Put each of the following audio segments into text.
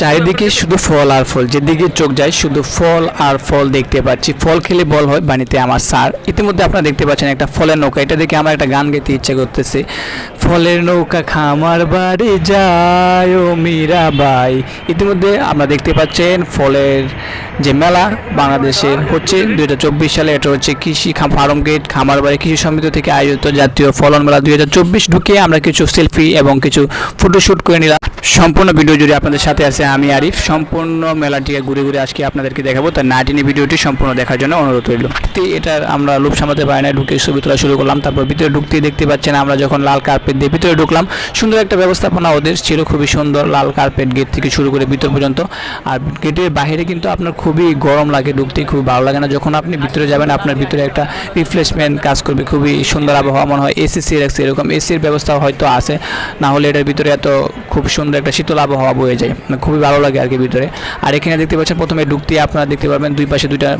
চারিদিকে শুধু ফল আর ফল, যেদিকে চোখ যায় শুধু ফল আর ফল দেখতে পাচ্ছি। ফল খেলে বল হয় বাণীতে আমার সার। ইতিমধ্যে আপনারা দেখতে পাচ্ছেন একটা ফলের নৌকা, এটা দেখে আমার একটা গান গাইতে ইচ্ছে করতেছে। ফলের নৌকা খামার বাড়ি যায় ও মীরাবাই ইতিমধ্যে আমরা দেখতে পাচ্ছেন ফলের যে মেলা বাংলাদেশে হচ্ছে দুই হাজার চব্বিশ সালে। এটা হচ্ছে কৃষি ফার্ম গেট, খামার বাড়ি, কৃষি সমিতি থেকে আয়োজিত জাতীয় ফলন মেলা দুই হাজার চব্বিশ ঢুকে আমরা কিছু সেলফি এবং কিছু ফটোশ্যুট করে নিলাম। সম্পূর্ণ ভিডিও জুড়ে আপনাদের সাথে আছে আমি আরিফ। সম্পূর্ণ মেলাটিকে ঘুরে ঘুরে আজকে আপনাদেরকে দেখাবো। তার নাটিনি ভিডিওটি সম্পূর্ণ দেখার জন্য অনুরোধ রইল। তো এটার আমরা লোভ সামাতে পারি না ঢুকে ছবি তোলা শুরু করলাম। তারপর ভিতরে ঢুকতে দেখতে পাচ্ছেন আমরা যখন লাল কার্পেট দিয়ে ভিতরে ঢুকলাম, সুন্দর একটা ব্যবস্থাপনা ওদের ছিল, খুবই সুন্দর লাল কার্পেট গেট থেকে শুরু করে ভিতর পর্যন্ত। আর গেটের বাইরে কিন্তু আপনার খুবই গরম লাগে ঢুকতে খুবই ভালো লাগে না। যখন আপনি ভিতরে যাবেন, আপনার ভিতরে একটা রিফ্রেশমেন্ট কাজ করবে, খুবই সুন্দর আবহাওয়া, মনে হয় এসি সি রাখছে এরকম এসির ব্যবস্থা হয়তো আছে। না হলে এটার ভিতরে এত খুব সুন্দর একটা শীতল আবহাওয়া বয়ে যায় মানে খুবই ভালো লাগে আর কি ভিতরে। আর এখানে দেখতে পাচ্ছেন প্রথমে ঢুকতে আপনারা দেখতে পারবেন দুই পাশে দুইটা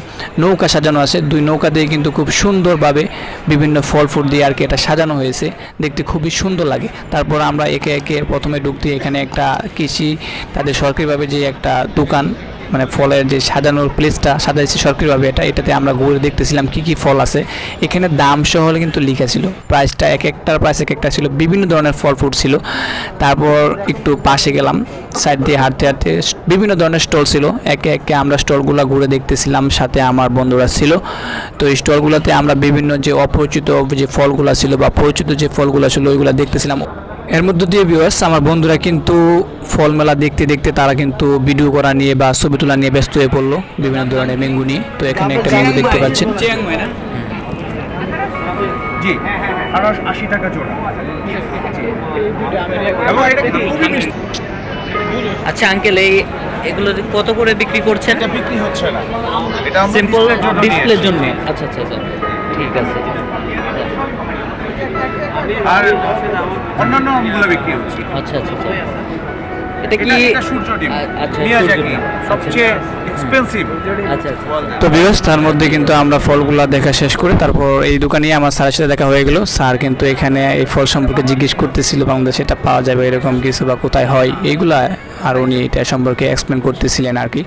নৌকা সাজানো আছে। দুই নৌকা দিয়ে কিন্তু খুব সুন্দরভাবে বিভিন্ন ফল ফুল দিয়ে আর কি এটা সাজানো হয়েছে। দেখতে খুবই সুন্দর লাগে। তারপর আমরা একে একে প্রথমে ঢুকতে এখানে একটা কৃষি, তাদের সরকারিভাবে যে একটা দোকান মানে ফলের যে সাজানোর প্লেসটা সাজাইছে সরকারিভাবে এটা, এটাতে আমরা ঘুরে দেখতেছিলাম কি কি ফল আছে। এখানে দাম সহ কিন্তু লেখা ছিল। প্রাইসটা এক একটার প্রাইস এক একটা ছিল। বিভিন্ন ধরনের ফল ফ্রুট ছিল। তারপর একটু পাশে গেলাম সাইড দিয়ে হাঁটতে হাঁটতে বিভিন্ন ধরনের স্টল ছিল। একে একে আমরা স্টলগুলো ঘুরে দেখতেছিলাম, সাথে আমার বন্ধুরা ছিল। তো এই স্টলগুলোতে আমরা বিভিন্ন যে অপরিচিত যে ফলগুলো ছিল বা পরিচিত যে ফলগুলো ছিল, ওইগুলো দেখতেছিলাম। এর মধ্য দিয়ে ভিউয়ার্স আমার বন্ধুরা কিন্তু ফল মেলা দেখতে দেখতে তারা কিন্তু ভিডিও করা নিয়ে বা ছবি তোলা নিয়ে ব্যস্ত হয়ে পড়ল বিভিন্ন ধরনের ম্যাঙ্গু নিয়ে। তো এখানে একটা ম্যাঙ্গু দেখতে পাচ্ছেন। জি আশি টাকা জোড়া। এবং এটা কিন্তু খুবই মিষ্টি। আচ্ছা আঙ্কেল এই এগুলো কত করে বিক্রি করছেন? এটা বিক্রি হচ্ছে না। এটা সিম্পল ডিসপ্লের। জন্য। আচ্ছা আচ্ছা আচ্ছা। ঠিক আছে। আর অন্যান্য আমগুলো বিক্রি হচ্ছে। আচ্ছা আচ্ছা আচ্ছা। এটা এটা কি সূর্য ডিম। আচ্ছা মিয়াজাকি সবচেয়ে এক্সপেন্সিভ আচ্ছা আচ্ছা। তো ভিউয়ার্স তার মধ্যে কিন্তু আমরা ফলগুলো দেখা শেষ করে তারপর এই দোকানে আমার স্যারের সাথে দেখা হয়ে গেল। স্যার কিন্তু এখানে এই ফল সম্পর্কে জিজ্ঞেস করতেছিল বাংলাদেশে এটা পাওয়া যাবে এরকম কিছু বা কোথায় হয় এইগুলা আর উনি এটা সম্পর্কে এক্সপ্লেন করতেছিলেন আর কি।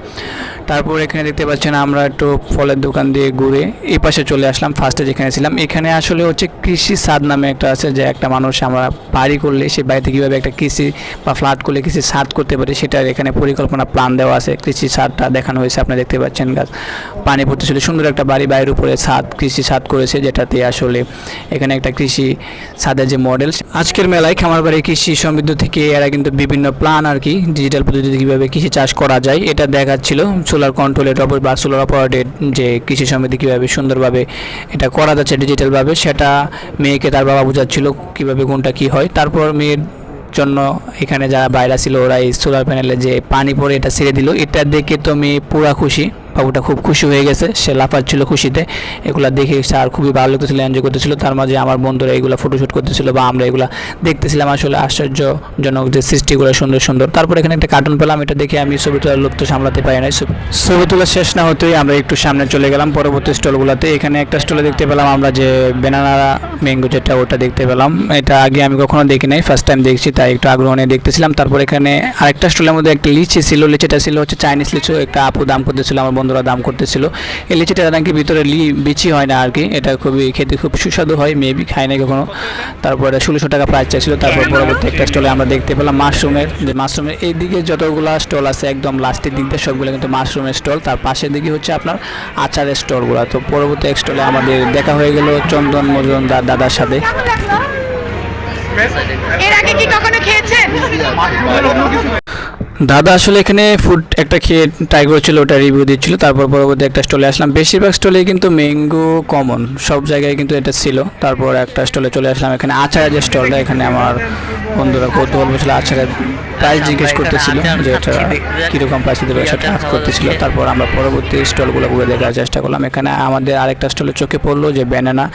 তারপর এখানে দেখতে পাচ্ছেন আমরা একটু ফলের দোকান দিয়ে ঘুরে এই পাশে চলে আসলাম ফার্স্টে যেখানে ছিলাম। এখানে আসলে হচ্ছে কৃষি সাদ নামে একটা আছে যে একটা মানুষ আমরা বাড়ি করলে সে বাড়িতে কীভাবে একটা কৃষি বা ফ্ল্যাট করলে কৃষি সাদ করতে পারে সেটার এখানে পরিকল্পনা প্ল্যান দেওয়া আছে। কৃষি সাদটা দেখানো হয়েছে, আপনারা দেখতে পাচ্ছেন গাছ। পানি পড়তেছিল সুন্দর একটা বাড়ি বাইরের উপরে ছাদ কৃষি ছাদ করেছে যেটাতে আসলে এখানে একটা কৃষি সাদের যে মডেল আজকের মেলায় খামারবাড়ি কৃষি সমৃদ্ধ থেকে এরা কিন্তু বিভিন্ন প্ল্যান আর কি ডিজিটাল পদ্ধতিতে কীভাবে কৃষি চাষ করা যায়, এটা দেখাচ্ছিল। সোলার কন্ট্রোলের অপর বা সোলার অপারেটেড যে কৃষি সমিতি কীভাবে সুন্দরভাবে এটা করা যাচ্ছে ডিজিটালভাবে সেটা মেয়েকে তার বাবা বোঝাচ্ছিল কীভাবে কোনটা কী হয়। তারপর মেয়ের জন্য এখানে যারা বাইরা ছিল ওরা এই সোলার প্যানেলে যে পানি পরে এটা ছেড়ে দিল। এটা দেখে তো মেয়ে পুরা খুশি। বাবুটা খুব খুশি হয়ে গেছে, সে লাফাচ্ছিল খুশিতে। এগুলো দেখে স্যার খুবই ভালো লাগতেছিল এনজয় করতেছিল। তার মাঝে আমার বন্ধুরা এগুলো ফটোশ্যুট করতেছিল বা আমরা এগুলা দেখতেছিলাম। আসলে আশ্চর্যজনক যে সৃষ্টিগুলো সুন্দর সুন্দর। তারপর এখানে একটা কার্টুন পেলাম, এটা দেখে আমি ছবি তোলার লোক তো সামলাতে পারি নাই। ছবি তোলা শেষ না হতেই আমরা একটু সামনে চলে গেলাম, পরবর্তী স্টলগুলোতে। এখানে একটা স্টলে দেখতে পেলাম আমরা যে বেনানা ম্যাঙ্গো যেটা, ওটা দেখতে পেলাম। এটা আগে আমি কখনো দেখি নাই ফার্স্ট টাইম দেখছি, তাই একটু আগ্রহ নিয়ে দেখতেছিলাম। তারপর এখানে আরেকটা স্টলের মধ্যে একটা লিচি ছিল, লিচিটা ছিল হচ্ছে চাইনিজ লিচু, একটা আপু দাম করতেছিল আমার বন্ধুরা দাম করতেছিল। এই লিচিটা নাকি ভিতরে লি বিচি হয় না আর কি এটা খুবই খেতে খুব সুস্বাদু হয়, মেবি খাই না কখনো। তারপর এটা ষোলোশো টাকা প্রাইস চাইছিল। তারপর পরবর্তী একটা স্টলে আমরা দেখতে পেলাম মাশরুমের, যে মাশরুমের এই দিকে যতগুলো স্টল আছে, একদম লাস্টের দিক দিয়ে সবগুলো কিন্তু মাশরুমের স্টল তার পাশের দিকে হচ্ছে আপনার আচারের স্টলগুলো তো পরবর্তী এক স্টলে আমাদের দেখা হয়ে গেল চন্দন মজুমদার দাদার সাথে। এর আগে কি কখনো খেয়েছেন? দাদা আসলে এখানে ফুড একটা খেয়ে ট্রাই করেছিল ওটা রিভিউ দিচ্ছিল, তারপর পরবর্তী একটা স্টলে আসলাম। বেশিরভাগ স্টলে কিন্তু ম্যাঙ্গো কমন সব জায়গায় কিন্তু এটা ছিল। তারপর একটা স্টলে চলে আসলাম এখানে আচারের যে স্টলটা এখানে আমার বন্ধুরা কৌতূহল বসছিল আচারের প্রাইস জিজ্ঞেস করতেছিল যে এটা কীরকম প্রাইস দেবে, সেটা করতেছিল। তারপর আমরা পরবর্তী স্টলগুলো ঘুরে দেখার চেষ্টা করলাম। এখানে আমাদের আরেকটা স্টলে চোখে পড়ল যে ব্যানানা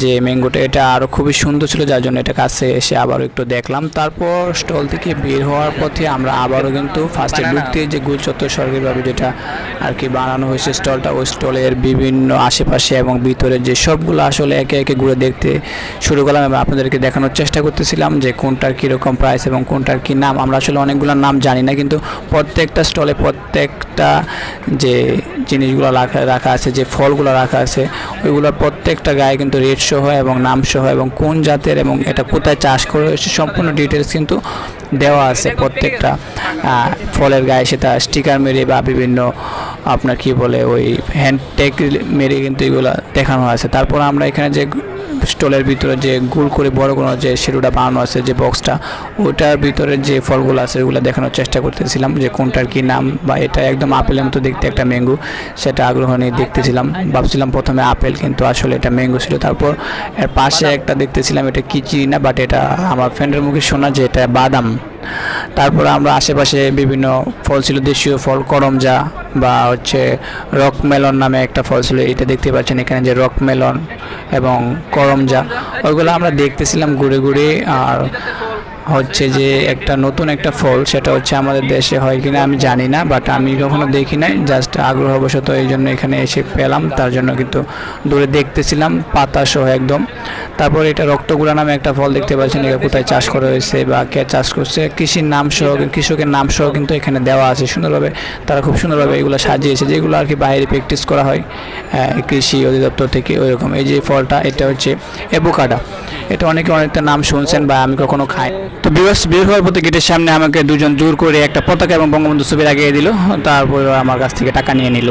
যে ম্যাঙ্গোটা এটা আরও খুবই সুন্দর ছিল, যার জন্য এটা কাছে এসে আবারও একটু দেখলাম। তারপর স্টল থেকে বের হওয়ার পথে আমরা আবারও কিন্তু ফার্স্টে ঢুকতে যে গুলচত্বর সরকারিভাবে যেটা আর কি বানানো হয়েছে স্টলটা ওই স্টলের বিভিন্ন আশেপাশে এবং ভিতরে যে সবগুলো আসলে একে একে ঘুরে দেখতে শুরু করলাম এবং আপনাদেরকে দেখানোর চেষ্টা করতেছিলাম যে কোনটার কীরকম প্রাইস এবং কোনটার কী নাম। আমরা আসলে অনেকগুলো নাম জানি না, কিন্তু প্রত্যেকটা স্টলে প্রত্যেকটা যে জিনিসগুলো রাখা রাখা আছে, যে ফলগুলো রাখা আছে ওইগুলোর প্রত্যেকটা গায়ে কিন্তু রেট সহ এবং নাম সহ এবং কোন জাতের এবং এটা কোথায় চাষ করে হয়েছে সম্পূর্ণ ডিটেলস কিন্তু দেওয়া আছে প্রত্যেকটা ফলের গায়ে সেটা স্টিকার মেরে বা বিভিন্ন আপনার কি বলে ওই হ্যান্ড টেক মেরে কিন্তু এগুলো দেখানো আছে। তারপর আমরা এখানে যে স্টলের ভিতরে যে গোল করে বড় কোনো যে শেডুটা বানানো আছে, যে বক্সটা, ওটার ভিতরে যে ফলগুলো আছে, ওগুলো দেখানোর চেষ্টা করতেছিলাম যে কোনটার কি নাম বা এটা একদম আপেলের মতো দেখতে একটা ম্যাঙ্গো, সেটা আগ্রহ নিয়ে দেখতেছিলাম। ভাবছিলাম প্রথমে আপেল, কিন্তু আসলে এটা ম্যাঙ্গো ছিল। তারপর এর পাশে একটা দেখতেছিলাম এটা কি চিনি না বাট এটা আমার ফ্রেন্ডের মুখে শোনা যে এটা বাদাম। তারপরে আমরা আশেপাশে বিভিন্ন ফল ছিল, দেশীয় ফল, করমজা বা হচ্ছে রক মেলন নামে একটা ফল ছিল, এটা দেখতে পাচ্ছেন এখানে যে রক মেলন এবং করমজা। ওইগুলো আমরা দেখতেছিলাম ঘুরে ঘুরে আর হচ্ছে যে একটা নতুন একটা ফল, সেটা হচ্ছে আমাদের দেশে হয় কিনা আমি জানি না বাট আমি কখনো দেখি নাই। জাস্ট আগ্রহবশত এই জন্য এখানে এসে পেলাম, তার জন্য কিন্তু দূরে দেখতেছিলাম পাতা সহ একদম। তারপর এটা রক্তগুড়া নামে একটা ফল দেখতে পাচ্ছেন, এটা কোথায় চাষ করা হয়েছে বা কে চাষ করছে, কৃষির নাম সহ, কৃষকের নাম সহ কিন্তু এখানে দেওয়া আছে। সুন্দরভাবে তারা খুব সুন্দরভাবে এগুলো সাজিয়েছে, যেগুলো আর কি বাইরে প্র্যাকটিস করা হয় কৃষি অধিদপ্তর থেকে ওইরকম। এই যে ফলটা, এটা হচ্ছে এবোকাডা এটা অনেকে অনেকটা নাম শুনছেন বা আমি কখনো খাই তো বিবাস বের হওয়ার পথে গেটের সামনে আমাকে দুজন জোর করে একটা পতাকা এবং বঙ্গবন্ধু ছবি লাগিয়ে দিল। তারপর আমার কাছ থেকে টাকা নিয়ে নিল।